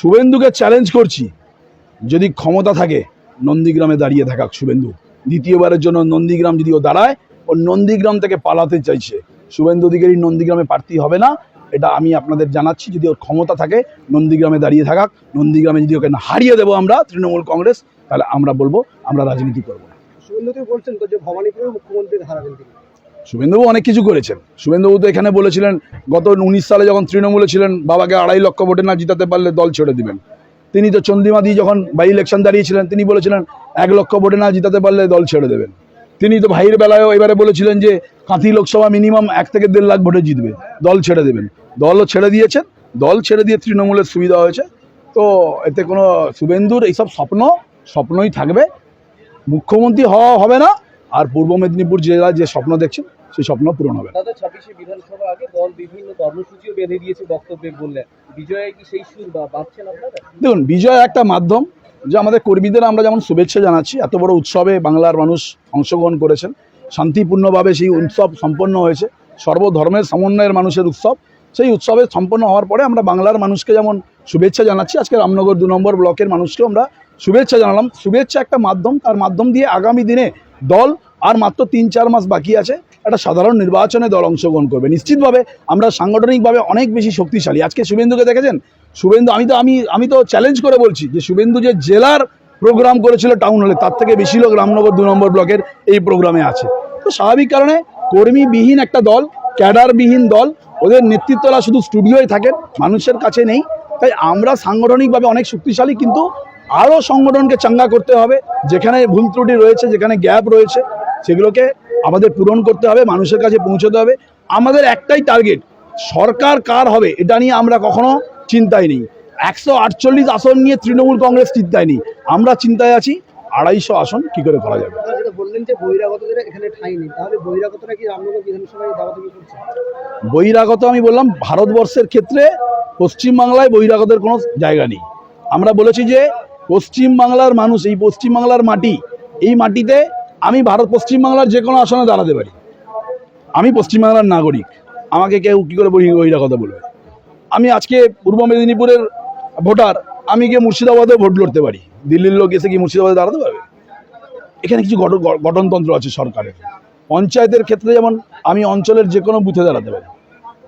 শুভেন্দুকে challenge করছি। যদি ক্ষমতা থাকে, নন্দীগ্রামে দাঁড়িয়ে থাকাক শুভেন্দু। দ্বিতীয়বারের জন্য নন্দীগ্রাম যদি ও দাঁড়ায়, ও নন্দীগ্রাম থেকে পালাতে চাইছে। শুভেন্দু অধিকারী নন্দীগ্রামে প্রার্থী হবে না। এটা আমি আপনাদের জানাচ্ছি, যদি ওর ক্ষমতা থাকে, নন্দীগ্রামে দাঁড়িয়ে থাকাক। নন্দীগ্রামে যদি ওকে হারিয়ে দেবো আমরা, তৃণমূল কংগ্রেস, তাহলে আমরা বলব, আমরা রাজনীতি করব না। বলছেন যে ভবানীপুরের মুখ্যমন্ত্রী হারাবেন তিনি। শুভেন্দুবাবু অনেক কিছু করেছেন। শুভেন্দুবাবু তো এখানে বলেছিলেন, গত উনিশ সালে যখন তৃণমূলে ছিলেন, বাবাকে আড়াই লক্ষ ভোটে না জিতাতে পারলে দল ছেড়ে দিবেন। তিনি তো চন্দিমা দিয়ে যখন বাই ইলেকশন দাঁড়িয়েছিলেন, তিনি বলেছিলেন, এক লক্ষ ভোটে না জিতাতে পারলে দল ছেড়ে দেবেন। তিনি তো ভাইয়ের বেলায়ও এবারে বলেছিলেন যে, কাঁথি লোকসভা মিনিমাম এক থেকে দেড় লাখ ভোটে জিতবে, দল ছেড়ে দেবেন। দলও ছেড়ে দিয়েছেন, দল ছেড়ে দিয়ে তৃণমূলের সুবিধা হয়েছে। তো এতে কোনো শুভেন্দুর এইসব স্বপ্ন, স্বপ্নই থাকবে। মুখ্যমন্ত্রী হওয়া হবে না, আর পূর্ব মেদিনীপুর জেলা যে স্বপ্ন দেখছেন সেই স্বপ্ন পূরণ হবে দাদা ছাব্বিশে বিধানসভা আগে দল বিভিন্ন কর্মসূচিও বেঁধে দিয়েছে বক্তব্যে বললেন। বিজয়ে কি সেই সুর বা বাঁধছেন আপনারা? দেখুন বিজয় একটা মাধ্যম যে আমাদের কর্মীদের আমরা যেমন শুভেচ্ছা জানাচ্ছি এত বড় উৎসবে বাংলার মানুষ অংশগ্রহণ করেছেন শান্তিপূর্ণভাবে সেই উৎসব সম্পন্ন হয়েছে সর্বধর্মের সমন্বয়ের মানুষের উৎসব। সেই উৎসবে সম্পন্ন হওয়ার পরে আমরা বাংলার মানুষকে যেমন শুভেচ্ছা জানাচ্ছি আজকে রামনগর দু নম্বর ব্লকের মানুষকেও আমরা শুভেচ্ছা জানালাম। শুভেচ্ছা একটা মাধ্যম তার মাধ্যম দিয়ে আগামী দিনে দল আর মাত্র তিন চার মাস বাকি আছে, একটা সাধারণ নির্বাচনে দল অংশগ্রহণ করবে। নিশ্চিতভাবে আমরা সাংগঠনিকভাবে অনেক বেশি শক্তিশালী। আজকে শুভেন্দুকে দেখেছেন? শুভেন্দু, আমি তো, আমি আমি তো চ্যালেঞ্জ করে বলছি যে শুভেন্দু যে জেলার প্রোগ্রাম করেছিল টাউন হলে তার থেকে বেশি লোক রামনগর দু নম্বর ব্লকের এই প্রোগ্রামে আছে। তো স্বাভাবিক কারণে কর্মীবিহীন একটা দল, ক্যাডারবিহীন দল, ওদের নেতৃত্বরা শুধু স্টুডিওয় থাকেন, মানুষের কাছে নেই। তাই আমরা সাংগঠনিকভাবে অনেক শক্তিশালী, কিন্তু আরও সংগঠনকে চাঙ্গা করতে হবে। যেখানে ভুল ত্রুটি রয়েছে, যেখানে গ্যাপ রয়েছে সেগুলোকে আমাদের পূরণ করতে হবে মানুষের কাছে পৌঁছতে হবে। আমাদের একটাই টার্গেট সরকার কার হবে এটা নিয়ে আমরা কখনো চিন্তায় নেই। একশো আটচল্লিশ আসন নিয়ে তৃণমূল কংগ্রেস চিন্তায় নেই। আমরা চিন্তায় আছি আড়াইশো আসন কি করে করা যাবে? বহিরাগত আমি বললাম ভারতবর্ষের ক্ষেত্রে পশ্চিমবাংলায় বহিরাগতের কোনো জায়গা নেই। আমরা বলেছি যে পশ্চিমবাংলার মানুষ এই পশ্চিমবাংলার মাটি এই মাটিতে আমি ভারত পশ্চিমবাংলার যে কোনো আসনে দাঁড়াতে পারি। আমি পশ্চিমবাংলার নাগরিক। আমাকে কেউ কী করে বহি- কথা বলবে। আমি আজকে পূর্ব মেদিনীপুরের ভোটার, আমি গিয়ে মুর্শিদাবাদে ভোট লড়তে পারি। দিল্লির লোক এসে কি মুর্শিদাবাদে দাঁড়াতে পারবে? এখানে কিছু গঠনতন্ত্র আছে সরকারের। পঞ্চায়েতের ক্ষেত্রে যেমন আমি অঞ্চলের যে কোনো বুথে দাঁড়াতে পারি।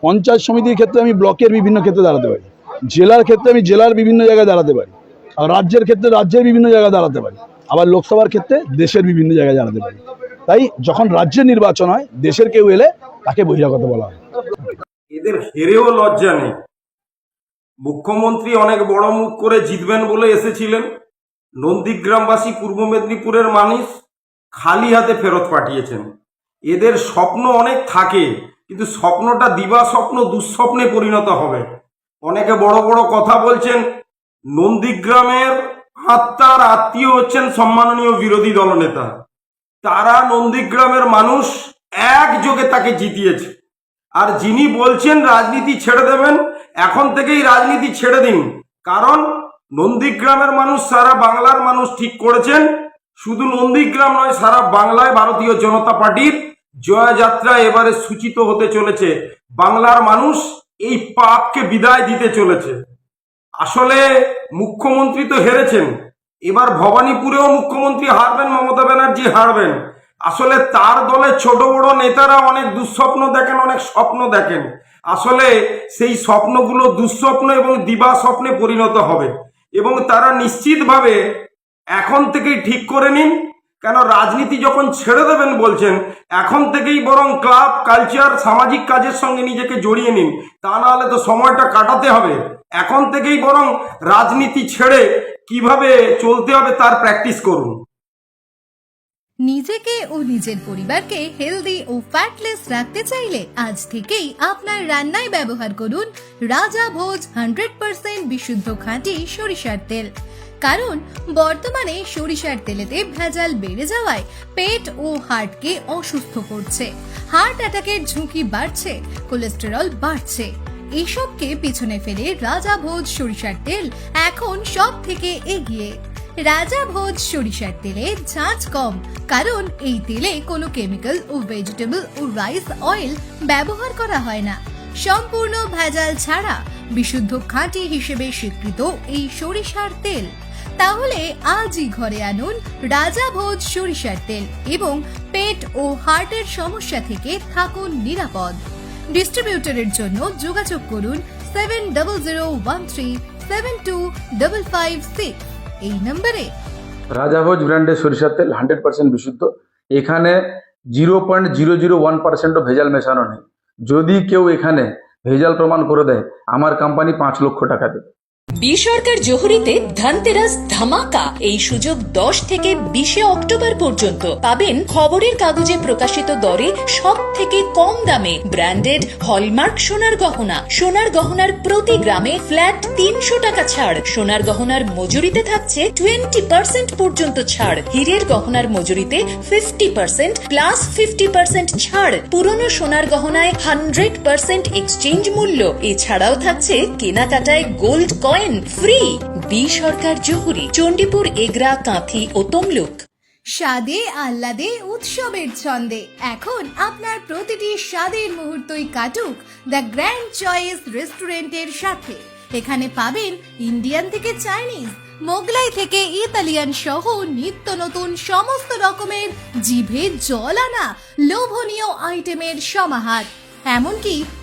পঞ্চায়েত সমিতির ক্ষেত্রে আমি ব্লকের বিভিন্ন ক্ষেত্রে দাঁড়াতে পারি। জেলার ক্ষেত্রে আমি জেলার বিভিন্ন জায়গায় দাঁড়াতে পারি। আর রাজ্যের ক্ষেত্রে রাজ্যের বিভিন্ন জায়গায় দাঁড়াতে পারি। আবার লোকসভার ক্ষেত্রে দেশের বিভিন্ন জায়গায় দাঁড়াতে পারি। তাই যখন রাজ্যের নির্বাচন হয়, দেশের কেউ এলে তাকে বহিরাগত বলা হয়। এদের হেরেও লজ্জা নেই। মুখ্যমন্ত্রী অনেক বড় মুখ করে জিতবেন বলে এসেছিলেন। নন্দীগ্রামবাসী পূর্ব মেদিনীপুরের মানুষ খালি হাতে ফেরত পাঠিয়েছেন। এদের স্বপ্ন অনেক থাকে, কিন্তু স্বপ্নটা দিবা স্বপ্ন, দুঃস্বপ্নে পরিণত হবে। অনেকে বড় বড় কথা বলছেন, নন্দীগ্রামের আত্মার আত্মীয় হচ্ছেন সম্মাননীয় বিরোধী দলনেতা। তারা নন্দীগ্রামের মানুষ একযোগে তাকে জিতিয়েছে। আর যিনি বলছেন রাজনীতি ছেড়ে দেবেন, এখন থেকেই রাজনীতি ছেড়ে দিন। কারণ নন্দীগ্রামের মানুষ সারা বাংলার মানুষ ঠিক করেছেন। শুধু নন্দীগ্রাম নয়, সারা বাংলায় ভারতীয় জনতা পার্টির জয়যাত্রা এবারে সূচিত হতে চলেছে। বাংলার মানুষ এই পাপকে বিদায় দিতে চলেছে। আসলে মুখ্যমন্ত্রী তো হেরেছেন। এবার ভবানীপুরেও মুখ্যমন্ত্রী হারবেন, মমতা ব্যানার্জি হারবেন। আসলে তার দলে ছোট বড় নেতারা অনেক দুঃস্বপ্ন দেখেন, অনেক স্বপ্ন দেখেন। আসলে সেই স্বপ্নগুলো দুঃস্বপ্ন এবং দিবা স্বপ্নে পরিণত হবে। এবং তারা নিশ্চিতভাবে এখন থেকেই ঠিক করে নিন। কেন রাজনীতি যখন ছেড়ে দেবেন বলছেন, এখন থেকেই বরং ক্লাব, কালচার, সামাজিক কাজের সঙ্গে নিজেকে জড়িয়ে নিন। তা নাহলে তো সময়টা কাটাতে হবে। এখন থেকেই বরং রাজনীতি ছেড়ে কীভাবে চলতে হবে তার প্র্যাকটিস করুন। নিজেকে ও নিজের পরিবারকে হেলদি ও ফ্যাটলেস রাখতে চাইলে আজ থেকেই আপনার রান্নায় ব্যবহার করুন রাজা ভোজ হান্ড্রেড পার্সেন্ট বিশুদ্ধ খাঁটি সরিষার তেল। কারণ বর্তমানে সরিষার তেলেতে ভেজাল বেড়ে যাওয়ায় পেট ও হার্টকে অসুস্থ করছে। হার্ট অ্যাটাকের ঝুঁকি বাড়ছে কোলেস্টেরল বাড়ছে। এসবকে পিছনে ফেলে রাজা ভোজ সরিষার তেল এখন সব থেকে এগিয়ে। রাজা ভোজ সরিষার তেলে ঝাঁঝ কম, কারণ এই তেলে কোনো কেমিক্যাল ও ভেজিটেবল ও রাইস অয়েল ব্যবহার করা হয় না। সম্পূর্ণ ভেজাল ছাড়া বিশুদ্ধ খাঁটি হিসেবে স্বীকৃত এই সরিষার তেল। তাহলে আজই ঘরে আনুন রাজা ভোজ সরিষার তেল এবং পেট ও হার্টের সমস্যা থেকে থাকুন নিরাপদ। ডিস্ট্রিবিউটরের জন্য যোগাযোগ করুন seven double zero one three seven two double five six. এই নম্বরে রাজাভোজ ব্র্যান্ডের সরিষার তেল হান্ড্রেড পার্সেন্ট বিশুদ্ধ। এখানে zero point zero zero one পার্সেন্টও ভেজাল মেশানো নেই। যদি কেউ এখানে ভেজাল প্রমাণ করে দেয়, আমার কোম্পানি পাঁচ লক্ষ টাকা দেবে। বি সরকার জহুরিতে ধনতেরাস ধামাকা। এই সুযোগ দশ থেকে বিশে অক্টোবর পর্যন্ত পাবেন খবরের কাগজে প্রকাশিত দরে সব থেকে কম দামে ব্র্যান্ডেড হলমার্ক সোনার গহনা। সোনার গহনার প্রতি গ্রামে ফ্ল্যাট তিনশো টাকা ছাড়। সোনার গহনার মজুরিতে থাকছে টোয়েন্টি পার্সেন্ট পর্যন্ত ছাড়। হীরের গহনার মজুরিতে fifty percent plus fifty percent ছাড়। পুরনো সোনার গহনায় হান্ড্রেড পার্সেন্ট এক্সচেঞ্জ মূল্য। এছাড়াও থাকছে কেনাকাটায় gold coin free B Sarkar Jahuri, Chandipur, Egra, Kanthi ও তমলুক। স্বাদে, আহ্লাদে, উৎসবের ছন্দে। এখন আপনার প্রতিটি স্বাদের মুহূর্তই কাটুক দ্য গ্র্যান্ড চয়েস রেস্টুরেন্টের সাথে। এখানে পাবেন ইন্ডিয়ান থেকে চাইনিজ মোগলাই থেকে ইতালিয়ান সহ নিত্য নতুন সমস্ত রকমের জিভে জল আনা লোভনীয় আইটেমের সমাহার। এমনকি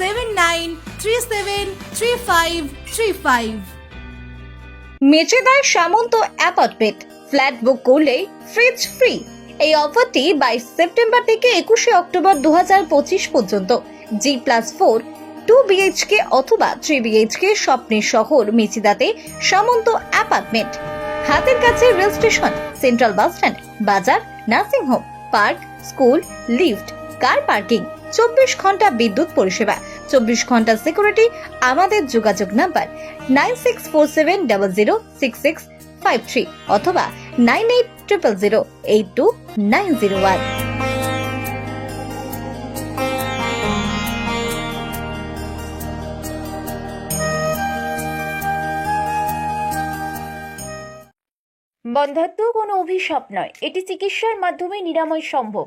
seven nine three seven three five three five মেচেদার Samanta apartment flat book করলেই ফ্রিজ ফ্রি এই অফারটি বাইশ সেপ্টেম্বর থেকে একুশে অক্টোবর দু হাজার পঁচিশ পর্যন্ত। G plus four two BHK অথবা থ্রি বিএইচকে স্বপ্নের শহর মেচিদাতে সামন্ত অ্যাপার্টমেন্ট। হাতের কাছে rail station, central bus stand, বাজার, nursing home, park, school, lift, car parking. চব্বিশ ঘণ্টা বিদ্যুৎ পরিষেবা। চব্বিশ ঘণ্টা সিকিউরিটি আমাদের যোগাযোগ number nine six four seven double zero six six five three অথবা nine eight triple zero eight two nine zero one বন্ধাত্ম কোনো অভিশাপ নয়। এটি চিকিৎসার মাধ্যমে নিরাময় সম্ভব।